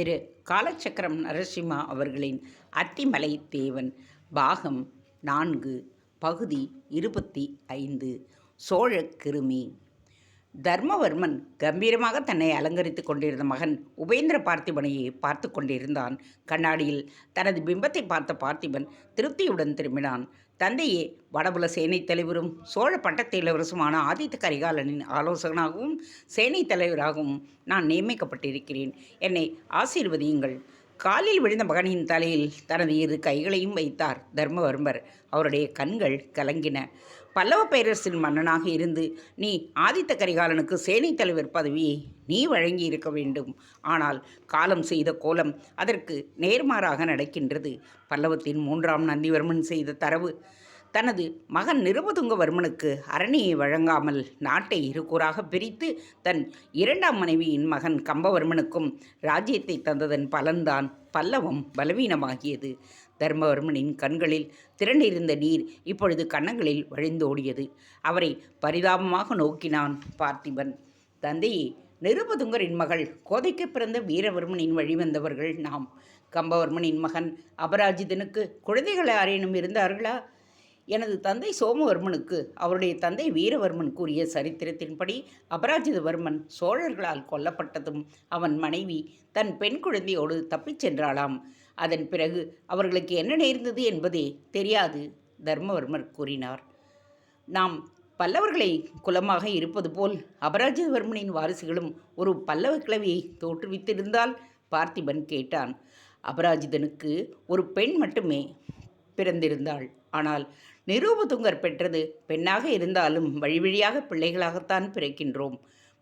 திரு காலச்சக்கரம் நரசிம்மா அவர்களின் அத்திமலை தேவன் பாகம் நான்கு பகுதி இருபத்தி ஐந்து சோழக் கிருமி. தர்மவர்மன் கம்பீரமாக தன்னை அலங்கரித்துக் கொண்டிருந்த மகன் உபேந்திர பார்த்திபனையே பார்த்து கொண்டிருந்தான். கண்ணாடியில் தனது பிம்பத்தை பார்த்த பார்த்திபன் திருப்தியுடன் திரும்பினான். தந்தையே வடபுல சேனைத் தலைவரும் சோழ பட்டத்து இளவரசுமான ஆதித்த கரிகாலனின் ஆலோசகனாகவும் சேனைத் தலைவராகவும் நான் நியமிக்கப்பட்டிருக்கிறேன். என்னை ஆசீர்வதியுங்கள். காலில் விழுந்த மகனின் தலையில் தனது இரு கைகளையும் வைத்தார் தர்மவர்மர். அவருடைய கண்கள் கலங்கின. பல்லவ பேரரசின் மன்னனாக இருந்து நீ ஆதித்த கரிகாலனுக்கு சேனை தலைவர் பதவியை நீ வழங்கி இருக்க வேண்டும். ஆனால் காலம் செய்த கோலம் அதற்கு நேர்மாறாக நடக்கின்றது. பல்லவத்தின் மூன்றாம் நந்திவர்மன் செய்த தரவு தனது மகன் நிருபதுங்கவர்மனுக்கு அரணியை வழங்காமல் நாட்டை இருக்கூறாக பிரித்து தன் இரண்டாம் மனைவியின் மகன் கம்பவர்மனுக்கும் ராஜ்யத்தை தந்ததன் பலன்தான் பல்லவம் பலவீனமாகியது. தர்மவர்மனின் கண்களில் திரண்டிருந்த நீர் இப்பொழுது கன்னங்களில் வழிந்தோடியது. அவரை பரிதாபமாக நோக்கினான் பார்த்திபன். தந்தையே நிருபதுங்கரின் மகள் கோதைக்கு பிறந்த வீரவர்மனின் வழிவந்தவர்கள் நாம். கம்பவர்மனின் மகன் அபராஜிதனுக்கு குழந்தைகள் யாரேனும் இருந்தார்களா? எனது தந்தை சோமவர்மனுக்கு அவருடைய தந்தை வீரவர்மன் கூறிய சரித்திரத்தின்படி அபராஜிதவர்மன் சோழர்களால் கொல்லப்பட்டதும் அவன் மனைவி தன் பெண் குழந்தையோடு தப்பிச் சென்றாளாம். அதன் பிறகு அவர்களுக்கு என்ன நேர்ந்தது என்பதே தெரியாது தர்மவர்மர் கூறினார். நாம் பல்லவர்களை குலமாக இருப்பது போல் அபராஜிதவர்மனின் வாரிசுகளும் ஒரு பல்லவ கிளவியை தோற்றுவித்திருந்தால் பார்த்திபன் கேட்டான் அபராஜிதனுக்கு ஒரு பெண் மட்டுமே பிறந்திருந்தாள். ஆனால் நிரூபதுங்கர் பெற்றது பெண்ணாக இருந்தாலும் வழி வழியாக பிள்ளைகளாகத்தான் பிறக்கின்றோம்.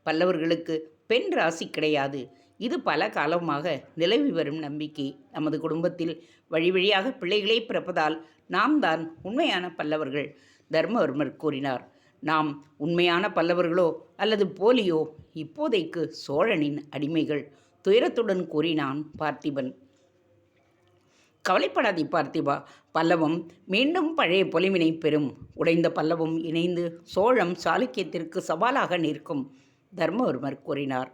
பல்லவர்களுக்கு பெண் ராசி கிடையாது. இது பல காலமாக நிலவி வரும் நம்பிக்கை. நமது குடும்பத்தில் வழி வழியாக பிள்ளைகளே பிறப்பதால் நாம் தான் உண்மையான பல்லவர்கள் தர்மவர்மர் கூறினார். நாம் உண்மையான பல்லவர்களோ அல்லது போலியோ இப்போதைக்கு சோழனின் அடிமைகள் துயரத்துடன் கூறினான் பார்த்திபன். கவலைப்படாதே பார்த்திபா. பல்லவம் மீண்டும் பழைய பொலிவினை பெறும். உடைந்த பல்லவம் இணைந்து சோழம் சாளுக்கியத்திற்கு சவாலாக நிற்கும். தர்மவர்மர் கூறினார்.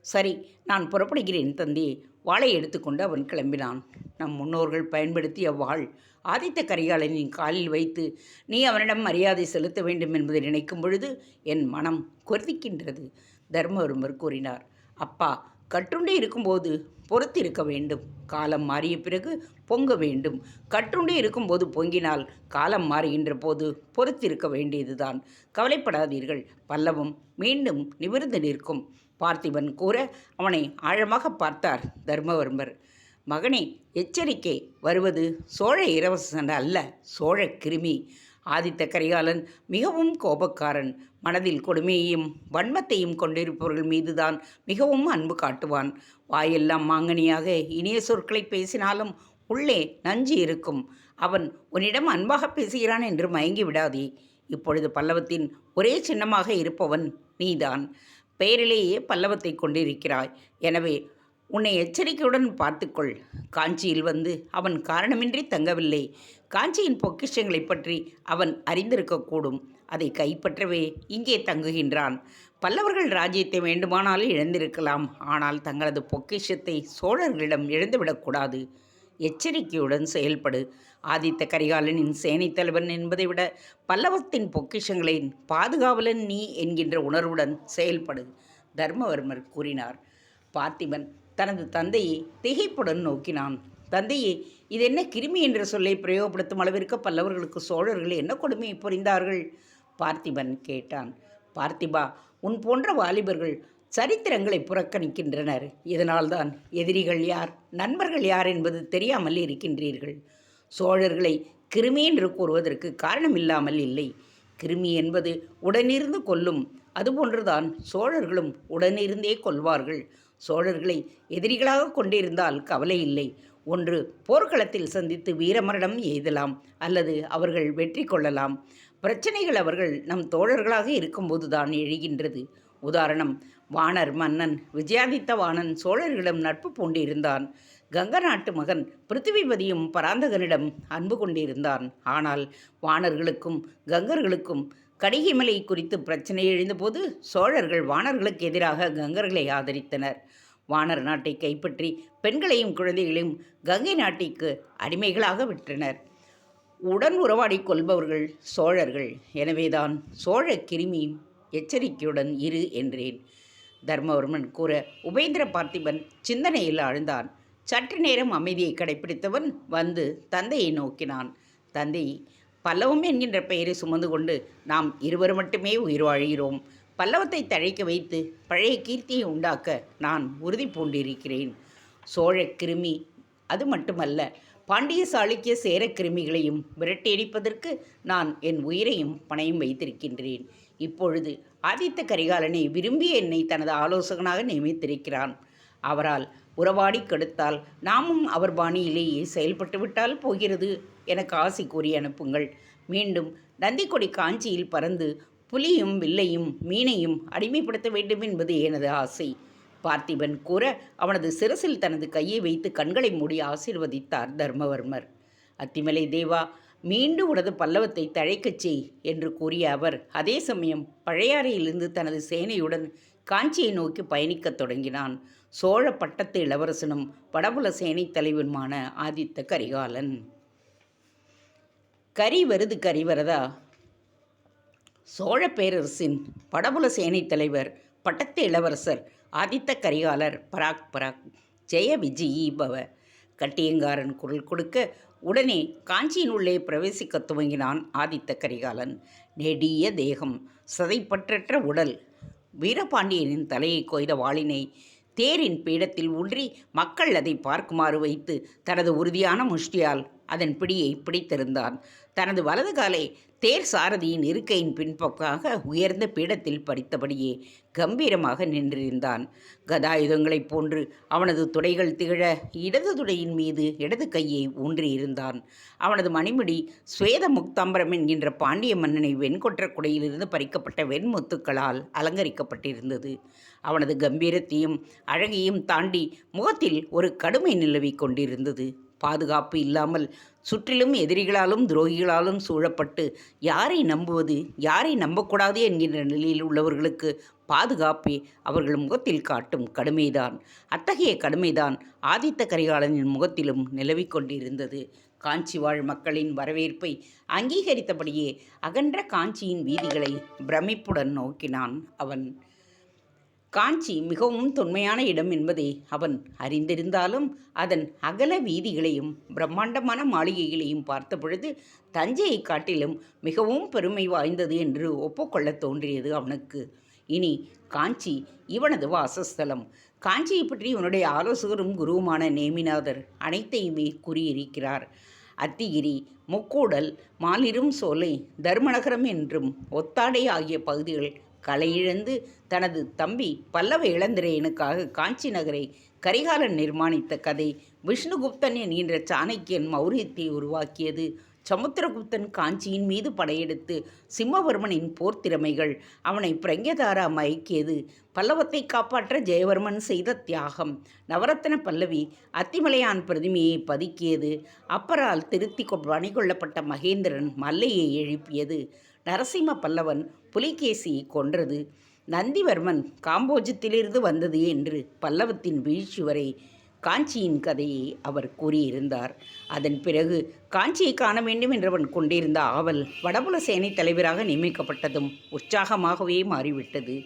சரி நான் புறப்படுகிறேன் தந்தி. வாளை எடுத்துக்கொண்டு அவன் கிளம்பினான். நம் முன்னோர்கள் பயன்படுத்திய வாள் ஆதித்த கரிகாலனின் காலில் வைத்து நீ அவனிடம் மரியாதை செலுத்த வேண்டும் என்பதை நினைக்கும் பொழுது என் மனம் கொதிக்கின்றது தர்மவர்மர் கூறினார். அப்பா கட்டுண்டே இருக்கும்போது பொறுத்திருக்க வேண்டும். காலம் மாறிய பிறகு பொங்க வேண்டும். கட்டுண்டே இருக்கும்போது பொங்கினால் காலம் மாறுகின்ற போது பொறுத்திருக்க வேண்டியதுதான். கவலைப்படாதீர்கள். பல்லவம் மீண்டும் நிமிர்ந்து நிற்கும். பார்த்திபன் கூற அவனை ஆழமாக பார்த்தார் தர்மவர்மர். மகனே எச்சரிக்கை. வருவது சோழ இரவசன் அல்ல சோழ கிருமி. ஆதித்த கரிகாலன் மிகவும் கோபக்காரன். மனதில் கொடுமையையும் வன்மத்தையும் கொண்டிருப்பவர்கள் மீதுதான் மிகவும் அன்பு காட்டுவான். வாயெல்லாம் மாங்கனியாக இனிய சொற்களை பேசினாலும் உள்ளே நஞ்சு இருக்கும். அவன் உன்னிடம் அன்பாக பேசுகிறான் என்று மயங்கி விடாதே. இப்பொழுது பல்லவத்தின் ஒரே சின்னமாக இருப்பவன் நீதான். பெயரிலேயே பல்லவத்தை கொண்டிருக்கிறாய். எனவே உன்னை எச்சரிக்கையுடன் பார்த்துக்கொள். காஞ்சியில் வந்து அவன் காரணமின்றி தங்கவில்லை. காஞ்சியின் பொக்கிஷங்களைப் பற்றி அவன் அறிந்திருக்கக்கூடும். அதை கைப்பற்றவே இங்கே தங்குகின்றான். பல்லவர்கள் ராஜ்யத்தை வேண்டுமானாலும் இழந்திருக்கலாம். ஆனால் தங்களது பொக்கிஷத்தை சோழர்களிடம் இழந்துவிடக்கூடாது எச்சரிக்கையுடன் செயல்படு. ஆதித்த கரிகாலனின் சேனைத் தலைவன் என்பதை விட பல்லவத்தின் பொக்கிஷங்களின் பாதுகாவலன் நீ என்கின்ற உணர்வுடன் செயல்படு தர்மவர்மர் கூறினார். பார்த்திபன் தனது தந்தையை திகைப்புடன் நோக்கினான். தந்தையே இது என்ன கிருமி என்ற சொல்லை பிரயோகப்படுத்தும் அளவிற்கு பல்லவர்களுக்கு சோழர்கள் என்ன கொடுமையை புரிந்தார்கள்? பார்த்திபன் கேட்டான். பார்த்திபா உன் போன்ற வாலிபர்கள் சரித்திரங்களை புறக்கணிக்கின்றனர். இதனால்தான் எதிரிகள் யார் நண்பர்கள் யார் என்பது தெரியாமல் இருக்கின்றீர்கள். சோழர்களை கிருமி என்று கூறுவதற்கு காரணமில்லாமல் இல்லை. கிருமி என்பது உடனிருந்து கொல்லும். அதுபோன்றுதான் சோழர்களும் உடனிருந்தே கொள்வார்கள். சோழர்களை எதிரிகளாக கொண்டிருந்தால் கவலை இல்லை. ஒன்று போர்க்களத்தில் சந்தித்து வீரமரணம் எய்தலாம் அல்லது அவர்கள் வெற்றி கொள்ளலாம். பிரச்சனைகள் அவர்கள் நம் தோழர்களாக இருக்கும்போதுதான் எழுகின்றது. உதாரணம் வாணர் மன்னன் விஜயாதித்த வாணன் சோழர்களிடம் நட்பு பூண்டிருந்தான். கங்க நாட்டு மகன் பிருத்திவிபதியும் பராந்தகனிடம் அன்பு கொண்டிருந்தான். ஆனால் வாணர்களுக்கும் கங்கர்களுக்கும் கடிகைமலை குறித்து பிரச்சனை எழுந்தபோது சோழர்கள் வாணர்களுக்கு எதிராக கங்கர்களை ஆதரித்தனர். வானர் நாட்டை கைப்பற்றி பெண்களையும் குழந்தைகளையும் கங்கை நாட்டிற்கு அடிமைகளாக விற்றனர். உடன் உறவாடி கொள்பவர்கள் சோழர்கள். எனவேதான் சோழ கிருமி எச்சரிக்கையுடன் இரு என்றேன். தர்மவர்மன் கூற உபேந்திர பார்த்திபன் சிந்தனையில் ஆழ்ந்தான். சற்று நேரம் அமைதியை கடைப்பிடித்தவன் வந்து தந்தையை நோக்கினான். தந்தை பல்லவம் என்கின்ற பெயரை சுமந்து கொண்டு நாம் இருவர் மட்டுமே உயிர் வாழ்கிறோம். பல்லவத்தை தழைக்க வைத்து பழைய கீர்த்தியை உண்டாக்க நான் உறுதி பூண்டிருக்கிறேன். சோழ கிருமி அது மட்டுமல்ல பாண்டிய சாளுக்கிய சேர கிருமிகளையும் விரட்டியடிப்பதற்கு நான் என் உயிரையும் பணையும் வைத்திருக்கின்றேன். இப்பொழுது ஆதித்த கரிகாலனை விரும்பிய என்னை தனது ஆலோசகனாக நியமித்திருக்கிறான். அவரால் உறவாடி கெடுத்தால் நாமும் அவர் பாணியிலேயே செயல்பட்டுவிட்டால் போகிறது எனக்கு ஆசை கூறி அனுப்புங்கள். மீண்டும் நந்திக்கொடி காஞ்சியில் பறந்து புலியும் வில்லையும் மீனையும் அடிமைப்படுத்த வேண்டும் என்பது எனது ஆசை. பார்த்திபன் கூற அவனது சிரசில் தனது கையை வைத்து கண்களை மூடி ஆசீர்வதித்தார் தர்மவர்மர். அத்திமலை தேவா மீண்டும் உனது பல்லவத்தை தழைக்கச் செய் என்று கூறிய அவர் அதே சமயம் பழையாறையிலிருந்து தனது சேனையுடன் காஞ்சியை நோக்கி பயணிக்கத் தொடங்கினான். சோழ பட்டத்து இளவரசனும் வடபுல சேனை தலைவனுமான ஆதித்த கரிகாலன். கரி வருது கரி வரதா? சோழ பேரரசின் படபுல சேனை தலைவர் பட்டத்து இளவரசர் ஆதித்த கரிகாலர் பராக் பராக் ஜெய விஜயி பவ கட்டியங்காரன் குரல் கொடுக்க உடனே காஞ்சியின் உள்ளே பிரவேசிக்க துவங்கினான் ஆதித்த கரிகாலன். நெடிய தேகம் சதைப்பற்றற்ற உடல் வீரபாண்டியனின் தலையை கொய்த வாளினை தேரின் பீடத்தில் ஊன்றி மக்கள் அதை பார்க்குமாறு வைத்து தனது உறுதியான முஷ்டியால் அதன் பிடியை பிடித்திருந்தான். தனது வலது காலை தேர் சாரதியின் இருக்கையின் பின்பக்காக உயர்ந்த பீடத்தில் படித்தபடியே கம்பீரமாக நின்றிருந்தான். கதாயுதங்களைப் போன்று அவனது துடைகள் திகழ இடது துடையின் மீது இடது கையை ஊன்றியிருந்தான். அவனது மணிமுடி சுவேத முக்தாம்பரம் என்கின்ற பாண்டிய மன்னனை வெண்கொற்ற குடையிலிருந்து பறிக்கப்பட்ட வெண்முத்துக்களால் அலங்கரிக்கப்பட்டிருந்தது. அவனது கம்பீரத்தையும் அழகையும் தாண்டி முகத்தில் ஒரு கடுமை நிலவிக் கொண்டிருந்தது. பாதுகாப்பு இல்லாமல் சுற்றிலும் எதிரிகளாலும் துரோகிகளாலும் சூழப்பட்டு யாரை நம்புவது யாரை நம்பக்கூடாது என்கின்ற நிலையில் உள்ளவர்களுக்கு பாதுகாப்பே அவர்கள் முகத்தில் காட்டும் கடுமைதான். அத்தகைய கடுமைதான் ஆதித்த கரிகாலனின் முகத்திலும் நிலவிக் கொண்டிருந்தது. காஞ்சி வாழ் மக்களின் வரவேற்பை அங்கீகரித்தபடியே அகன்ற காஞ்சியின் வீதிகளை பிரமிப்புடன் நோக்கினான் அவன். காஞ்சி மிகவும் தொன்மையான இடம் என்பதை அவன் அறிந்திருந்தாலும் அதன் அகல வீதிகளையும் பிரம்மாண்டமான மாளிகைகளையும் பார்த்த பொழுது தஞ்சையை காட்டிலும் மிகவும் பெருமை வாய்ந்தது என்று ஒப்புக்கொள்ளத் தோன்றியது அவனுக்கு. இனி காஞ்சி இவனது வாசஸ்தலம். காஞ்சியை பற்றி இவனுடைய ஆலோசகரும் குருவுமான நேமிநாதர் அனைத்தையுமே கூறியிருக்கிறார். அத்திகிரி முக்கூடல் மாலிரும் சோலை தர்மநகரம் என்றும் ஒத்தாடை ஆகிய பகுதிகள் கலையிழந்து தனது தம்பி பல்லவ இளந்திரையனுக்காக காஞ்சி நகரை கரிகாலன் நிர்மாணித்த கதை விஷ்ணுகுப்தன் என்ற சாணக்கியன் மௌரியத்தை உருவாக்கியது. சமுத்திரகுப்தன் காஞ்சியின் மீது படையெடுத்து சிம்மவர்மனின் போர் திறமைகள் அவனை பிரங்கதாரா மயக்கியது. பல்லவத்தை காப்பாற்ற ஜெயவர்மன் செய்த தியாகம் நவரத்ன பல்லவி அத்திமலையான் பிரதிமையை பதுக்கியது. அப்பரால் திருத்தி பணிகொள்ளப்பட்ட மகேந்திரன் மல்லையை எழுப்பியது. நரசிம்ம பல்லவன் புலிகேசியை கொன்றது. நந்திவர்மன் காம்போஜத்திலிருந்து வந்தது என்று பல்லவத்தின் வீழ்ச்சி வரை காஞ்சியின் கதையை அவர் கூறியிருந்தார். அதன் பிறகு காஞ்சியை காண வேண்டும் என்றவன் கொண்டிருந்த ஆவல் வடபுல சேனை தலைவராக நியமிக்கப்பட்டதும் உற்சாகமாகவே மாறிவிட்டது.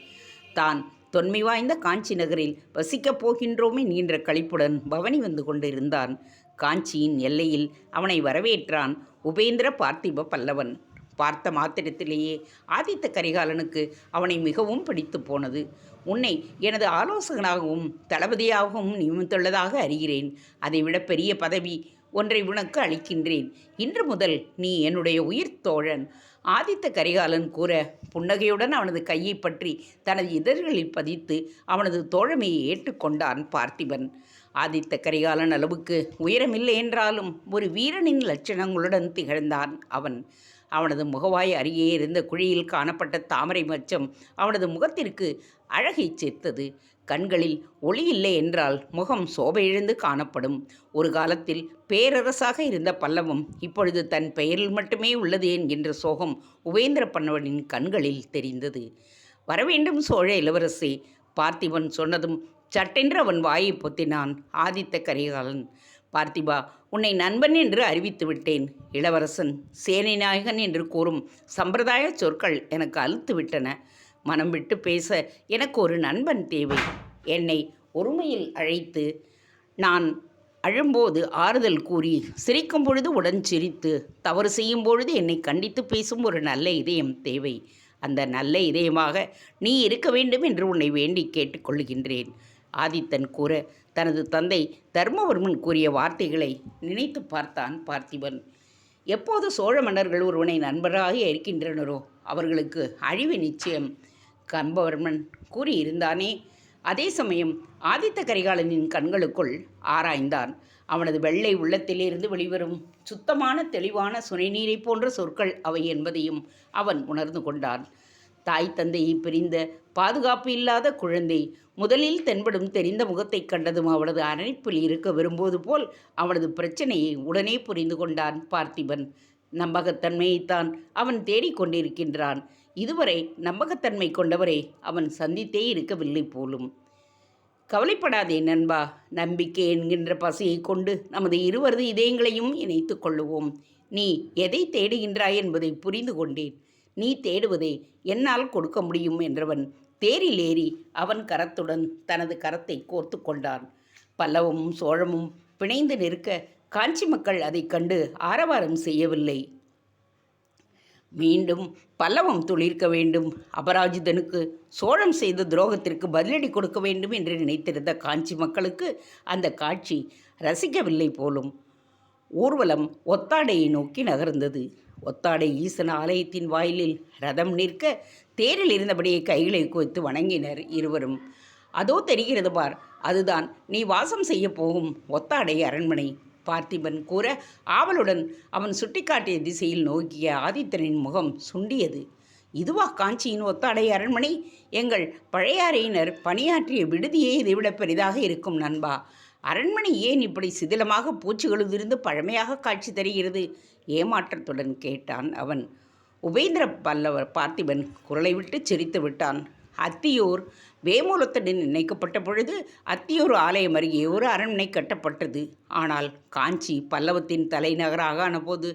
தான் தொன்மை வாய்ந்த காஞ்சி நகரில் வசிக்கப் போகின்றோமே நீன்ற கழிப்புடன் பவனி வந்து கொண்டிருந்தான். காஞ்சியின் எல்லையில் அவனை வரவேற்றான் உபேந்திர பார்த்திப பல்லவன். பார்த்த மாத்திரத்திலேயே ஆதித்த கரிகாலனுக்கு அவனை மிகவும் பிடித்து போனது. உன்னை எனது ஆலோசகனாகவும் தளபதியாகவும் நியமித்துள்ளதாக அறிகிறேன். அதைவிட பெரிய பதவி ஒன்றை உனக்கு அளிக்கின்றேன். இன்று முதல் நீ என்னுடைய உயிர் தோழன். ஆதித்த கரிகாலன் கூற புன்னகையுடன் அவனது கையை பற்றி தனது இதழ்களில் பதித்து அவனது தோழமையை ஏற்றுக்கொண்டான் பார்த்திபன். ஆதித்த கரிகாலன் அளவுக்கு உயரமில்லை என்றாலும் ஒரு வீரனின் லட்சணங்களுடன் திகழ்ந்தான் அவன். அவனது முகவாய் அருகே இருந்த குழியில் காணப்பட்ட தாமரை மச்சம் அவனது முகத்திற்கு அழகை சேர்த்தது. கண்களில் ஒளி இல்லை என்றால் முகம் சோபையிழந்து காணப்படும். ஒரு காலத்தில் பேரரசாக இருந்த பல்லவம் இப்பொழுது தன் பெயரில் மட்டுமே உள்ளது என்கின்ற சோகம் உபேந்திர பன்னவனின் கண்களில் தெரிந்தது. வரவேண்டும் சோழ இளவரசி பார்த்திபன் சொன்னதும் சட்டென்று அவன் வாயை பொத்தினான் ஆதித்த கரிகாலன். பார்த்திபா உன்னை நண்பன் என்று அறிவித்து விட்டேன். இளவரசன் சேனைநாயகன் என்று கூறும் சம்பிரதாய சொற்கள் எனக்கு அழுத்து விட்டன. மனம் விட்டு பேச எனக்கு ஒரு நண்பன் தேவை. என்னை ஒருமையில் அழைத்து நான் அழும்போது ஆறுதல் கூறி சிரிக்கும் பொழுது உடன் சிரித்து தவறு செய்யும் பொழுது என்னை கண்டித்து பேசும் ஒரு நல்ல இதயம் தேவை. அந்த நல்ல இதயமாக நீ இருக்க வேண்டும் என்று உன்னை வேண்டி கேட்டுக்கொள்கின்றேன் ஆதித்தன் கூற தனது தந்தை தர்மவர்மன் கூறிய வார்த்தைகளை நினைத்து பார்த்தான் பார்த்திபன். எப்போது சோழ மன்னர்கள் ஒருவனை நண்பராக இருக்கின்றனரோ அவர்களுக்கு அழிவு நிச்சயம். கம்பவர்மன் கூறியிருந்தானே அதே சமயம் ஆதித்த கரிகாலனின் கண்களுக்குள் ஆராய்ந்தான். அவனது வெள்ளை உள்ளத்திலிருந்து வெளிவரும் சுத்தமான தெளிவான சுனைநீரை போன்ற சொற்கள் அவை என்பதையும் அவன் உணர்ந்து கொண்டான். தாய் தந்தையை பிரிந்த பாதுகாப்பு இல்லாத குழந்தை. முதலில் தென்படும் தெரிந்த முகத்தைக் கண்டதும் அவளது அரணிப்பில் இருக்க விரும்புவது போல் அவளது பிரச்சனையை உடனே புரிந்து கொண்டான் பார்த்திபன். நம்பகத்தன்மையைத்தான் அவன் தேடிக்கொண்டிருக்கின்றான் இதுவரை நம்பகத்தன்மை கொண்டவரை அவன் சந்தித்தே இருக்கவில்லை போலும். கவலைப்படாதே நண்பா நம்பிக்கை என்கின்ற பசியை கொண்டு நமது இருவரது இதயங்களையும் இணைத்து கொள்ளுவோம். நீ எதை தேடுகின்றாய் என்பதை புரிந்து கொண்டேன். நீ தேடுவதை என்னால் கொடுக்க முடியும் என்றவன் தேரில் ஏறி அவன் கரத்துடன் தனது கரத்தை கோர்த்து கொண்டான். பல்லவமும் சோழமும் பிணைந்து நிற்க காஞ்சி மக்கள் அதைக் கண்டு ஆரவாரம் செய்யவில்லை. மீண்டும் பல்லவம் துளிர்க்க வேண்டும். அபராஜிதனுக்கு சோழம் செய்த துரோகத்திற்கு பதிலடி கொடுக்க வேண்டும் என்று நினைத்திருந்த காஞ்சி மக்களுக்கு அந்த காட்சி ரசிக்கவில்லை போலும். ஊர்வலம் ஒத்தாடையை நோக்கி நகர்ந்தது. ஒத்தாடை ஈசன ஆலயத்தின் வாயிலில் ரதம் நிற்க தேரில் இருந்தபடியே கைகளை குவித்து வணங்கினர் இருவரும். அதோ தெரிகிறது பார் அதுதான் நீ வாசம் செய்ய போகும் ஒத்தாடை அரண்மனை. பார்த்திபன் கூற ஆவலுடன் அவன் சுட்டிக்காட்டிய திசையில் நோக்கிய ஆதித்தனின் முகம் சுண்டியது. இதுவா காஞ்சியின் ஒத்தாடை அரண்மனை? எங்கள் பழையாறையினர் பணியாற்றிய விடுதியே இதைவிட பெரிதாக இருக்கும் நண்பா. அரண்மனை ஏன் இப்படி சிதிலமாக பூச்சிகளுதிருந்து பழமையாக காட்சி தருகிறது? ஏமாற்றத்துடன் கேட்டான் அவன். உபேந்திர பல்லவர் பார்த்திபன் குரலை விட்டு சிரித்து விட்டான். அத்தியூர் வேமூலத்துடன் இணைக்கப்பட்ட பொழுது அத்தியூர் ஆலயம் அருகே ஒரு அரண்மனை கட்டப்பட்டது. ஆனால் காஞ்சி பல்லவத்தின் தலைநகராக ஆனபோது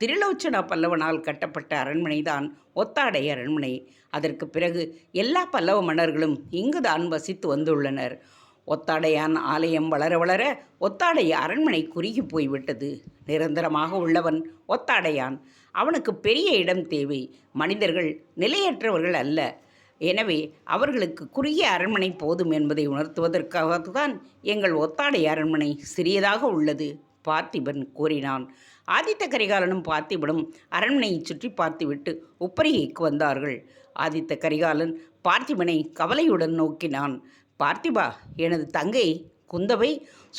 திருலோச்சனா பல்லவனால் கட்டப்பட்ட அரண்மனைதான் ஒத்தாடை அரண்மனை. அதற்கு பிறகு எல்லா பல்லவ மன்னர்களும் இங்குதான் வசித்து வந்துள்ளனர். ஒத்தாடையான் ஆலயம் வளர வளர ஒத்தாடை அரண்மனை குறுகி போய்விட்டது. நிரந்தரமாக உள்ளவன் ஒத்தாடையான். அவனுக்கு பெரிய இடம் தேவை. மனிதர்கள் நிலையற்றவர்கள் அல்ல. எனவே அவர்களுக்கு குறுகிய அரண்மனை போதும் என்பதை உணர்த்துவதற்காகத்தான் எங்கள் ஒத்தாடை அரண்மனை சிறியதாக உள்ளது பார்த்திபன் கூறினான். ஆதித்த கரிகாலனும் பார்த்திபனும் அரண்மனையை சுற்றி பார்த்துவிட்டு உப்பரிகைக்கு வந்தார்கள். ஆதித்த கரிகாலன் பார்த்திபனை கவலையுடன் நோக்கினான். பார்த்திபா எனது தங்கை குந்தவை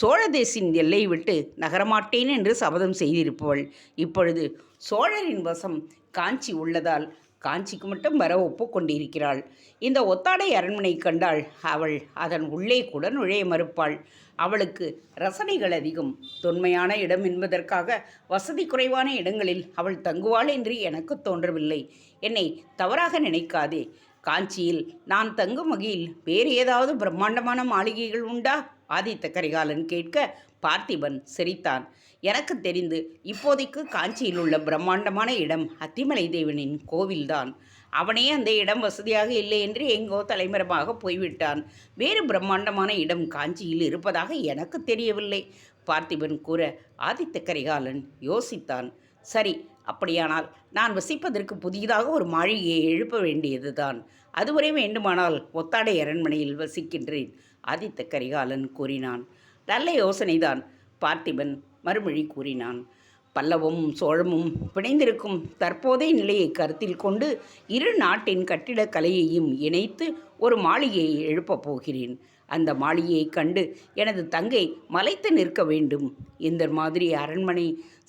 சோழதேசின் எல்லையை விட்டு நகரமாட்டேன் என்று சபதம் செய்திருப்பவள். இப்பொழுது சோழரின் வசம் காஞ்சி உள்ளதால் காஞ்சிக்கு மட்டும் வர ஒப்புக்கொண்டிருக்கிறாள் இந்த ஒத்தாடை அரண்மனை கண்டால் அவள் அதன் உள்ளே கூட நுழைய மறுப்பாள். அவளுக்கு ரசனைகள் அதிகம். தொன்மையான இடம் என்பதற்காக வசதி குறைவான இடங்களில் அவள் தங்குவாள் என்று எனக்கு தோன்றவில்லை. என்னை தவறாக நினைக்காதே. காஞ்சியில் நான் தங்கும் வகையில் வேறு ஏதாவது பிரம்மாண்டமான மாளிகைகள் உண்டா? ஆதித்த கரிகாலன் கேட்க பார்த்திபன் சிரித்தான். எனக்கு தெரிந்து இப்போதைக்கு காஞ்சியில் உள்ள பிரம்மாண்டமான இடம் அத்திமலை தேவனின் கோவில்தான். அவனே அந்த இடம் வசதியாக இல்லை என்று எங்கோ தலைமரமாக போய்விட்டான். வேறு பிரம்மாண்டமான இடம் காஞ்சியில் இருப்பதாக எனக்கு தெரியவில்லை பார்த்திபன் கூற. ஆதித்த கரிகாலன் யோசித்தான். சரி அப்படியானால் நான் வசிப்பதற்கு புதியதாக ஒரு மாளிகையை எழுப்ப வேண்டியதுதான். அதுவரை வேண்டுமானால் ஒத்தாடை அரண்மனையில் வசிக்கின்றேன் ஆதித்த கரிகாலன் கூறினான். நல்ல யோசனைதான் பார்த்திபன் மறுமொழி கூறினான். பல்லவும் சோழமும் பிணைந்திருக்கும் தற்போதைய நிலையை கருத்தில் கொண்டு இரு நாட்டின் கட்டிடக்கலையையும் இணைத்து ஒரு மாளிகையை எழுப்பப் போகிறேன். அந்த மாளிகையை கண்டு எனது தங்கை மலைத்து நிற்க வேண்டும். இந்த மாதிரி அரண்மனை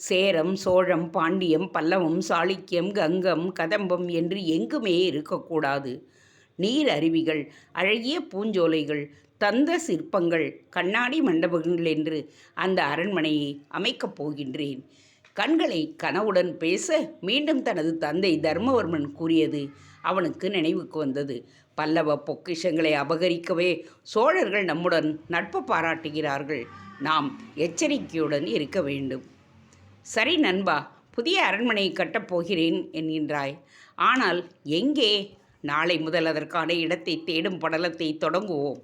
சேரம் சோழம் பாண்டியம் பல்லவம் சாளுக்கியம் கங்கம் கதம்பம் என்று எங்குமே இருக்கக்கூடாது. நீர் அருவிகள் அழகிய பூஞ்சோலைகள் தந்த சிற்பங்கள் கண்ணாடி மண்டபங்கள் என்று அந்த அரண்மனையை அமைக்கப் போகின்றேன். கண்களை கனவுடன் பேச மீண்டும் தனது தந்தை தர்மவர்மன் கூறியது அவனுக்கு நினைவுக்கு வந்தது. பல்லவ பொக்கிஷங்களை அபகரிக்கவே சோழர்கள் நம்முடன் நட்பு பாராட்டுகிறார்கள். நாம் எச்சரிக்கையுடன் இருக்க வேண்டும். சரி நண்பா புதிய அரண்மனை கட்டப் போகிறேன் என்கின்றாய். ஆனால் எங்கே? நாளை முதல் அதற்கான இடத்தை தேடும் படலத்தை தொடங்குவோம்.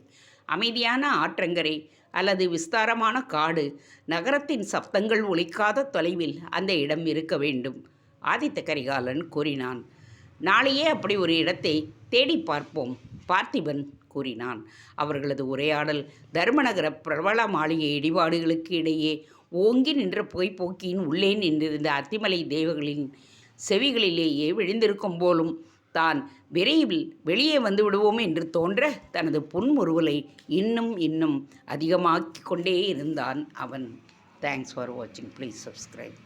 அமைதியான ஆற்றங்கரை அல்லது விஸ்தாரமான காடு நகரத்தின் சப்தங்கள் ஒலிக்காத தொலைவில் அந்த இடம் இருக்க வேண்டும் ஆதித்த கரிகாலன் கூறினான். நாளையே அப்படி ஒரு இடத்தை தேடி பார்ப்போம் பார்த்திபன் கூறினான். அவர்களது உரையாடல் தர்மநகர பிரபல மாளிகை இடிபாடுகளுக்கு இடையே ஓங்கி நின்ற புகைப்போக்கியின் உள்ளே நின்றிருந்த அத்திமலை தேவர்களின் செவிகளிலேயே விழுந்திருக்கும் போலும் தான் விரைவில் வெளியே வந்து விடுவோம் என்று தோன்ற தனது புன்முறுவலை இன்னும் இன்னும் அதிகமாக்கி கொண்டே இருந்தான் அவன். தேங்க்ஸ் ஃபார் வாட்சிங் ப்ளீஸ் சப்ஸ்கிரைப்